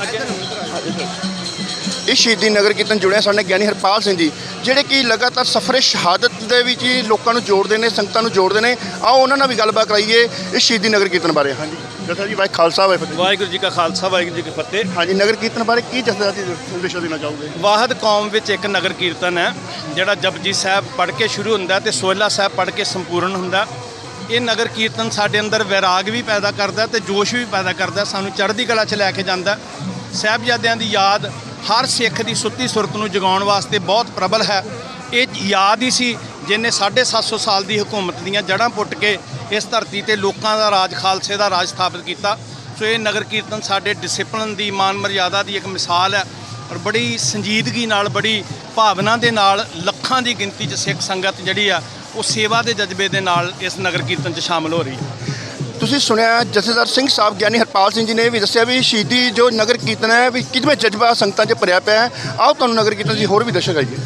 I get it. ਇਸ ਸ਼ਹੀਦੀ ਨਗਰ ਕੀਰਤਨ ਜੁੜਿਆ ਸਾਡੇ ਨਾਲ ਗਿਆਨੀ ਹਰਪਾਲ ਸਿੰਘ ਜੀ ਜਿਹੜੇ ਕਿ ਲਗਾਤਾਰ ਸਫਰੇ ਸ਼ਹਾਦਤ ਦੇ ਵਿੱਚ ਹੀ ਲੋਕਾਂ ਨੂੰ ਜੋੜਦੇ ਨੇ ਸੰਗਤਾਂ ਨੂੰ ਜੋੜਦੇ ਨੇ। ਆਓ ਉਹਨਾਂ ਨਾਲ ਵੀ ਗੱਲਬਾਤ ਕਰਾਈਏ ਇਸ ਸ਼ਹੀਦੀ ਨਗਰ ਕੀਰਤਨ ਬਾਰੇ। ਹਾਂਜੀ ਜਥਾ ਜੀ ਵਾਹਿ ਖਾਲਸਾ ਵਾਹਿ ਫਤਿਹ। ਵਾਹਿਗੁਰੂ ਜੀ ਕਾ ਖਾਲਸਾ ਵਾਹਿਗੁਰੂ ਜੀ ਕੀ ਫਤਿਹ। ਹਾਂਜੀ ਨਗਰ ਕੀਰਤਨ ਬਾਰੇ ਕੀ ਜਥਾ ਜੀ ਸੰਦੇਸ਼ ਦੇਣਾ ਚਾਹੋਗੇ? ਵਾਹਦ ਕੌਮ ਵਿੱਚ ਇੱਕ ਨਗਰ ਕੀਰਤਨ ਹੈ ਜਿਹੜਾ ਜਪਜੀ ਸਾਹਿਬ ਪੜ੍ਹ ਕੇ ਸ਼ੁਰੂ ਹੁੰਦਾ ਤੇ ਸੋਹਿਲਾ ਸਾਹਿਬ ਪੜ੍ਹ ਕੇ ਸੰਪੂਰਨ ਹੁੰਦਾ। ਇਹ ਨਗਰ ਕੀਰਤਨ ਸਾਡੇ ਅੰਦਰ ਵਿਰਾਗ ਵੀ ਪੈਦਾ ਕਰਦਾ ਤੇ ਜੋਸ਼ ਵੀ ਪੈਦਾ ਕਰਦਾ ਸਾਨੂੰ ਚੜ੍ਹਦੀ ਕਲਾ 'ਚ ਲੈ ਕੇ ਜਾਂਦਾ। ਸਾਹਿਬਜ਼ਾਦਿਆਂ ਦੀ ਯਾਦ ਹਰ ਸਿੱਖ ਦੀ ਸੁੱਤੀ ਸੁਰਤ ਨੂੰ ਜਗਾਉਣ ਵਾਸਤੇ ਬਹੁਤ ਪ੍ਰਬਲ ਹੈ। ਇਹ ਯਾਦ ਹੀ ਸੀ ਜਿਹਨੇ 750 ਸਾਲ ਦੀ ਹਕੂਮਤ ਦੀਆਂ ਜੜ੍ਹਾਂ ਪੁੱਟ ਕੇ ਇਸ ਧਰਤੀ ਤੇ ਲੋਕਾਂ ਦਾ ਰਾਜ, ਖਾਲਸੇ ਦਾ ਰਾਜ ਸਥਾਪਿਤ ਕੀਤਾ। ਸੋ ਇਹ ਨਗਰ ਕੀਰਤਨ ਸਾਡੇ ਡਿਸਪਲਿਨ ਦੀ, ਮਾਨ ਮਰਿਆਦਾ ਦੀ ਇੱਕ ਮਿਸਾਲ ਹੈ ਔਰ ਬੜੀ ਸੰਜੀਦਗੀ ਨਾਲ, ਬੜੀ ਭਾਵਨਾ ਦੇ ਨਾਲ, ਲੱਖਾਂ ਦੀ ਗਿਣਤੀ 'ਚ ਸਿੱਖ ਸੰਗਤ ਜਿਹੜੀ ਆ, ਉਹ ਸੇਵਾ ਦੇ ਜਜ਼ਬੇ ਦੇ ਨਾਲ ਇਸ ਨਗਰ ਕੀਰਤਨ 'ਚ ਸ਼ਾਮਲ ਹੋ ਰਹੀ ਹੈ। ਤੁਸੀਂ ਸੁਣਿਆ ਜਥੇਦਾਰ ਸਿੰਘ ਸਾਹਿਬ ਗਿਆਨੀ ਹਰਪਾਲ ਸਿੰਘ ਜੀ ਨੇ ਵੀ ਦੱਸਿਆ ਵੀ ਸ਼ਹੀਦੀ ਜੋ ਨਗਰ ਕੀਰਤਨ ਹੈ ਵੀ ਕਿਵੇਂ ਜਜ਼ਬਾ ਸੰਗਤਾਂ 'ਚ ਭਰਿਆ ਪਿਆ ਹੈ। ਆਓ ਤੁਹਾਨੂੰ ਨਗਰ ਕੀਰਤਨ ਦੀ ਹੋਰ ਵੀ ਦਰਸ਼ਕ ਆਈਏ।